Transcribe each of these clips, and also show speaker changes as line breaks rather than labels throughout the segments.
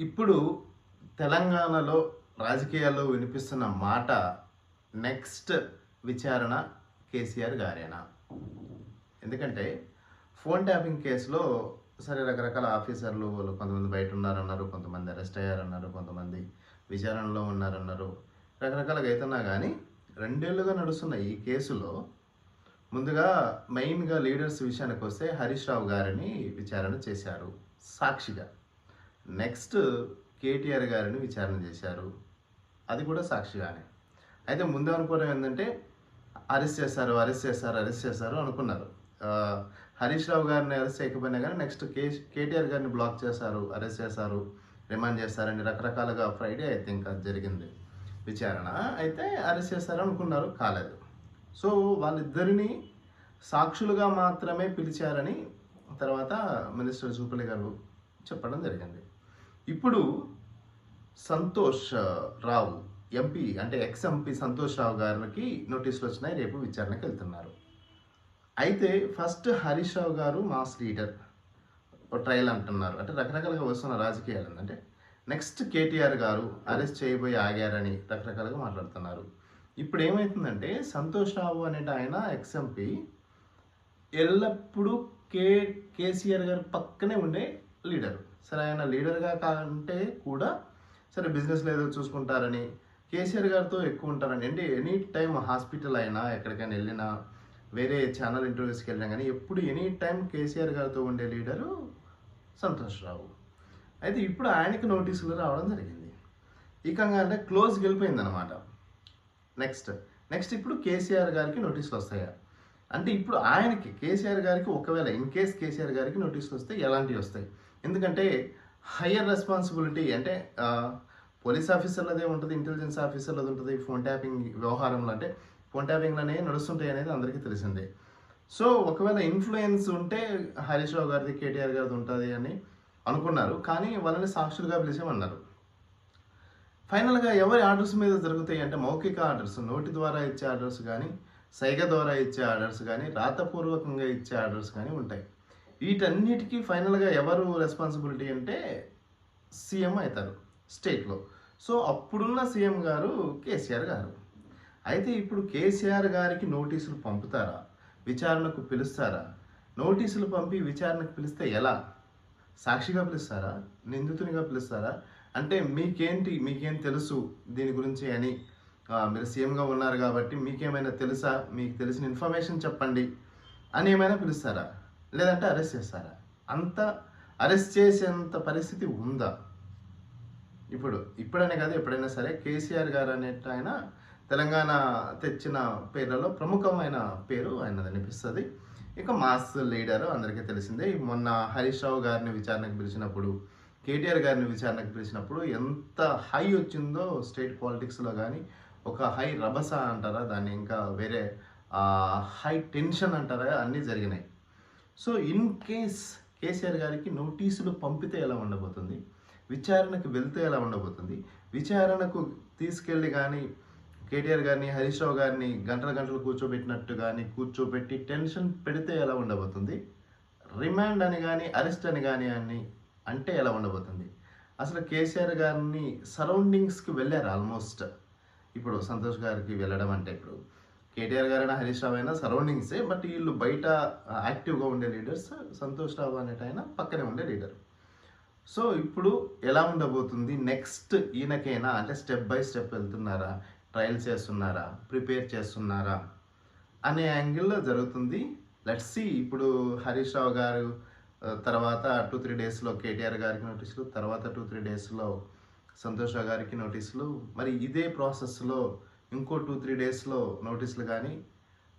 ఇప్పుడు తెలంగాణలో రాజకీయాల్లో వినిపిస్తున్న మాట నెక్స్ట్ విచారణ కేసీఆర్ గారేనా? ఎందుకంటే ఫోన్ ట్యాపింగ్ కేసులో సరే రకరకాల ఆఫీసర్లు వాళ్ళు కొంతమంది బయట ఉన్నారన్నారు కొంతమంది అరెస్ట్ అయ్యారన్నారు కొంతమంది విచారణలో ఉన్నారన్నారు. రకరకాలుగా అవుతున్నా కానీ రెండేళ్ళుగా నడుస్తున్న ఈ కేసులో ముందుగా మెయిన్గా లీడర్స్ విషయానికి వస్తే హరీష్ రావు గారిని విచారణ చేశారు సాక్షిగా. నెక్స్ట్ కేటీఆర్ గారిని విచారణ చేశారు. అది కూడా సాక్షిగానే. అయితే ముందు అనుకోవడం ఏంటంటే అరెస్ట్ చేశారు అరెస్ట్ చేశారు అరెస్ట్ చేశారు అనుకున్నారు. హరీష్ రావు గారిని అరెస్ట్ చేయకపోయినా కానీ నెక్స్ట్ కే కేటీఆర్ గారిని బ్లాక్ చేశారు అరెస్ట్ చేశారు రిమాండ్ చేశారని రకరకాలుగా ఫ్రైడే ఐ థింక్ అది జరిగింది. విచారణ అయితే అరెస్ట్ చేశారు అనుకున్నారు కాలేదు. సో వాళ్ళిద్దరిని సాక్షులుగా మాత్రమే పిలిచారని తర్వాత మినిస్టర్ జూపల్లి గారు చెప్పడం జరిగింది. ఇప్పుడు సంతోష్ రావు ఎంపీ అంటే ఎక్స్ ఎంపీ సంతోష్ రావు గారికి నోటీసులు వచ్చినాయి రేపు విచారణకు వెళ్తున్నారు. అయితే ఫస్ట్ హరీష్ రావు గారు మాస్ లీడర్ ట్రయల్ అంటున్నారు. అంటే రకరకాలుగా వస్తున్న రాజకీయాలు ఏంటంటే నెక్స్ట్ కేటీఆర్ గారు అరెస్ట్ చేయబోయి ఆగారని రకరకాలుగా మాట్లాడుతున్నారు. ఇప్పుడు ఏమవుతుందంటే సంతోష్ రావు అనే ఆయన ఎక్స్ ఎంపీ ఎల్లప్పుడూ కే కేసీఆర్ గారు పక్కనే ఉండే లీడర్. సరే ఆయన లీడర్గా కంటే కూడా సరే బిజినెస్లో ఏదో చూసుకుంటారని కేసీఆర్ గారితో ఎక్కువ ఉంటారని అంటే ఎనీ టైం హాస్పిటల్ అయినా ఎక్కడికైనా వెళ్ళినా వేరే ఛానల్ ఇంటర్వ్యూస్కి వెళ్ళినా కానీ ఎప్పుడు ఎనీ టైం కేసీఆర్ గారితో ఉండే లీడరు సంతోష్ రావు. అయితే ఇప్పుడు ఆయనకి నోటీసులు రావడం జరిగింది. ఇకంగా అంటే క్లోజ్ గెలిపోయింది అనమాట నెక్స్ట్ నెక్స్ట్ ఇప్పుడు కేసీఆర్ గారికి నోటీసులు వస్తాయా? అంటే ఇప్పుడు ఆయనకి కేసీఆర్ గారికి ఒకవేళ ఇన్ కేస్ కేసీఆర్ గారికి నోటీసులు వస్తే ఎలాంటివి వస్తాయి? ఎందుకంటే హయ్యర్ రెస్పాన్సిబిలిటీ అంటే పోలీస్ ఆఫీసర్లదే ఉంటుంది ఇంటెలిజెన్స్ ఆఫీసర్లది ఉంటుంది ఫోన్ ట్యాపింగ్ వ్యవహారంలో అంటే ఫోన్ ట్యాపింగ్లోనే నడుస్తుంటాయి అనేది అందరికీ తెలిసిందే. సో ఒకవేళ ఇన్ఫ్లుయెన్స్ ఉంటే హరీష్ రావు గారిది కేటీఆర్ గారిది ఉంటుంది అని అనుకున్నారు కానీ వాళ్ళని సాక్షులుగా పిలిచామన్నారు ఫైనల్గా ఎవరి ఆర్డర్స్ మీద జరుగుతాయి అంటే మౌఖిక ఆర్డర్స్ నోటి ద్వారా ఇచ్చే ఆర్డర్స్ కానీ సైగ ద్వారా ఇచ్చే ఆర్డర్స్ కానీ రాతపూర్వకంగా ఇచ్చే ఆర్డర్స్ కానీ ఉంటాయి. వీటన్నిటికీ ఫైనల్గా ఎవరు రెస్పాన్సిబిలిటీ అంటే సీఎం అవుతారు స్టేట్లో. సో అప్పుడున్న సీఎం గారు కేసీఆర్ గారు. అయితే ఇప్పుడు కేసీఆర్ గారికి నోటీసులు పంపుతారా? విచారణకు పిలుస్తారా? నోటీసులు పంపి విచారణకు పిలిస్తే ఎలా? సాక్షిగా పిలుస్తారా? నిందితునిగా పిలుస్తారా? అంటే మీకేంటి మీకేం తెలుసు దీని గురించి అని? మీరు సీఎంగా ఉన్నారు కాబట్టి మీకేమైనా తెలుసా? మీకు తెలిసిన ఇన్ఫర్మేషన్ చెప్పండి అని ఏమైనా పిలుస్తారా? లేదంటే అరెస్ట్ చేస్తారా? అంత అరెస్ట్ చేసేంత పరిస్థితి ఉందా? ఇప్పుడు ఇప్పుడనే కాదు ఎప్పుడైనా సరే కేసీఆర్ గారు అనే ఆయన తెలంగాణ తెచ్చిన పేర్లలో ప్రముఖమైన పేరు ఆయనది అనిపిస్తుంది. ఇక మాస్ లీడర్ అందరికీ తెలిసిందే. మొన్న హరీష్ రావు గారిని విచారణకు పిలిచినప్పుడు కేటీఆర్ గారిని విచారణకు పిలిచినప్పుడు ఎంత హై వచ్చిందో స్టేట్ పాలిటిక్స్లో కానీ ఒక హై రభస అంటారా దాన్ని ఇంకా వేరే హై టెన్షన్ అంటారా అన్నీ జరిగినాయి. సో ఇన్ కేస్ కేసీఆర్ గారికి నోటీసులు పంపితే ఎలా ఉండబోతుంది? విచారణకు వెళ్తే ఎలా ఉండబోతుంది? విచారణకు తీసుకెళ్ళి కానీ కేటీఆర్ గారిని హరీష్ రావు గారిని గంటల గంటలు కూర్చోబెట్టినట్టు కానీ కూర్చోబెట్టి టెన్షన్ పెడితే ఎలా ఉండబోతుంది? రిమాండ్ అని కానీ అరెస్ట్ అని కానీ అని అంటే ఎలా ఉండబోతుంది? అసలు కేసీఆర్ గారిని సరౌండింగ్స్కి వెళ్ళారు ఆల్మోస్ట్. ఇప్పుడు సంతోష్ గారికి వెళ్ళడం అంటే ఇప్పుడు కేటీఆర్ గారైనా హరీష్ రావు అయినా సరౌండింగ్సే. బట్ వీళ్ళు బయట యాక్టివ్గా ఉండే లీడర్స్ సంతోష్ రావు అనేట ఆయన పక్కనే ఉండే లీడర్. సో ఇప్పుడు ఎలా ఉండబోతుంది? నెక్స్ట్ ఈయనకైనా అంటే స్టెప్ బై స్టెప్ వెళ్తున్నారా? ట్రయల్స్ చేస్తున్నారా? ప్రిపేర్ చేస్తున్నారా? అనే యాంగిల్లో జరుగుతుంది. లెట్స్ సి ఇప్పుడు హరీష్ రావు గారు తర్వాత టూ త్రీ డేస్లో కేటీఆర్ గారికి నోటీసులు తర్వాత టూ త్రీ డేస్లో సంతోష్ రావు గారికి నోటీసులు. మరి ఇదే ప్రాసెస్లో ఇంకో టూ త్రీ డేస్లో నోటీసులు కానీ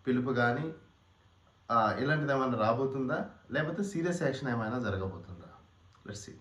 పిలుపు కానీ ఇలాంటిది ఏమైనా రాబోతుందా? లేకపోతే సీరియస్ యాక్షన్ ఏమైనా జరగబోతుందా? Let's see